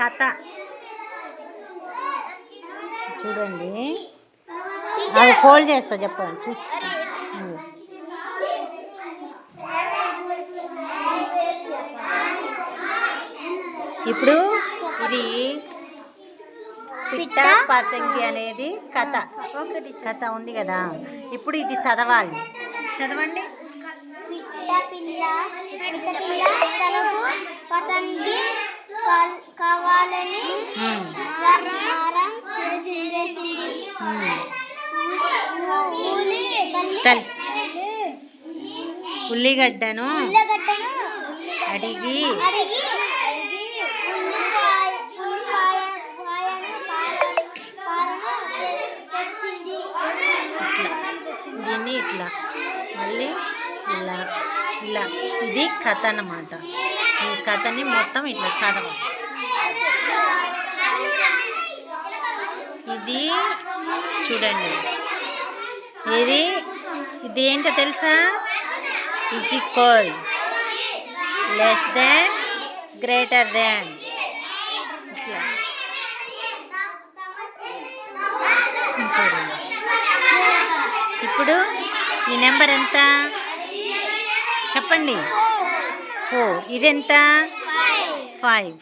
కథ. చూడండి. అది ఫోల్డ్ చేస్తా చెప్పండి చూసి ఇప్పుడు ఇది పిట్ట పతంగి అనేది కథ. కథ ఉంది కదా. ఇప్పుడు ఇది చదవాలి. చదవండి. పిట్ట పిల్ల పిట్ట పిల్ల తనకు పతంగి కావాలని ఉల్లిగడ్డను అడిగి దీన్ని ఇట్లా. మళ్ళీ ఇలా ఇలా. ఇది కథ అన్నమాట. ఈ కథని మొత్తం ఇట్లా చదవాలి. ఇది చూడండి. ఇది ఇది ఏంటో తెలుసా? Is equal less than greater than ఇట్లా. చూడండి. ఇప్పుడు ఈ నెంబర్ ఎంత? చెప్పండి. ఫోర్. ఇదెంత? ఫైవ్.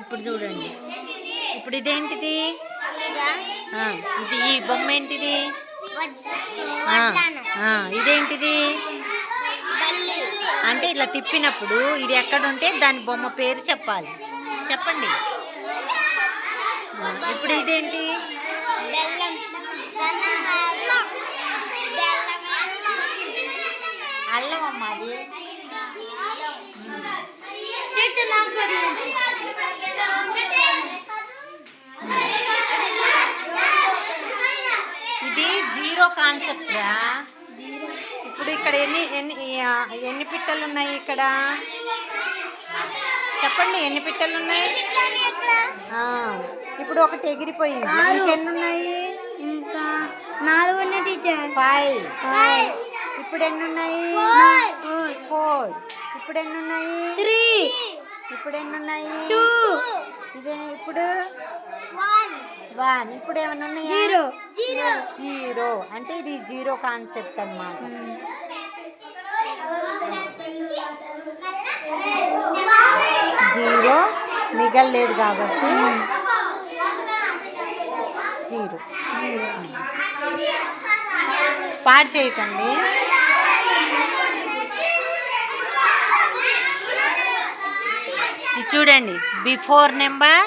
ఇప్పుడు చూడండి. ఇప్పుడు ఇదేంటిది? ఇది ఈ బొమ్మ ఏంటిది? ఇదేంటిది? అంటే ఇట్లా తిప్పినప్పుడు ఇది ఎక్కడ ఉంటే దాని బొమ్మ పేరు చెప్పాలి. చెప్పండి. ఇప్పుడు ఇదేంటి? బెల్లం అల్లం అమ్మ అది ఇది జీరో కాన్సెప్ట్ ఇప్పుడు ఇక్కడ ఎన్ని ఎన్ని ఎన్ని పిట్టలు ఉన్నాయి ఇక్కడ? చెప్పండి ఎన్ని పిట్టలు ఉన్నాయి? ఆ, ఇప్పుడు ఒకటి ఎగిరిపోయింది. ఎన్ని ఉన్నాయి? ఇంకా నాలుగు ఉన్నాయి టీచర్ ఫైవ్ ఇప్పుడు ఎన్ని ఉన్నాయి? ఫోర్ ఇప్పుడు ఎన్ని ఉన్నాయి? త్రీ ఇప్పుడు ఎన్ని ఉన్నాయి? టూ ఇదే ఇప్పుడు? వన్ వన్ ఇప్పుడు ఏమైనా ఉన్నాయా? జీరో జీరో జీరో అంటే ఇది జీరో కాన్సెప్ట్ అన్నమాట. జీరో మిగలలేదు కాబట్టి. జీరో పాడు చేయకండి. ఇది చూడండి. Before number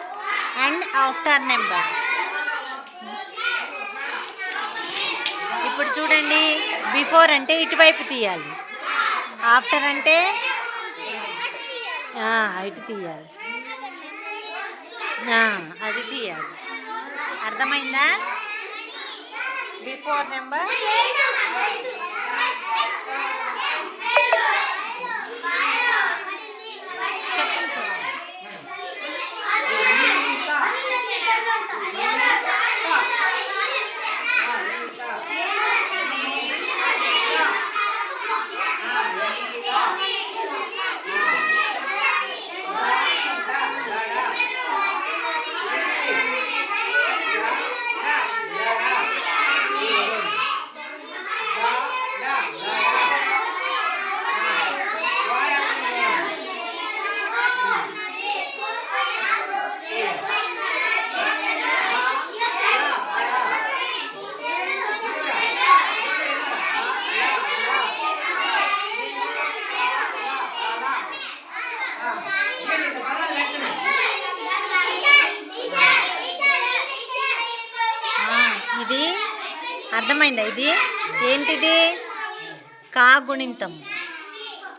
and after number. ఇప్పుడు చూడండి. బిఫోర్ అంటే ఇటువైపు తీయాలి. ఆఫ్టర్ అంటే ఇటు తీయాలి. అది తీయాలి. అర్థమైందా? బిఫోర్ నెంబర్ ఇది? అర్థమైందా ఇది? ఏంటిది? కా గుణింతం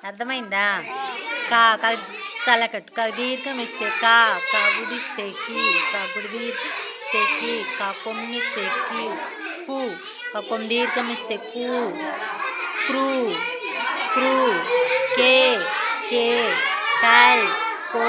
అర్థమైందా? కా క తలకట్టు క దీర్ఘం ఇస్తే కా కాగుడిస్తే కి కా గుడి దీర్ఘిస్తే కి కు కా దీర్ఘం ఇస్తే కు క్రూ క్రూ కే కే కల్ కో.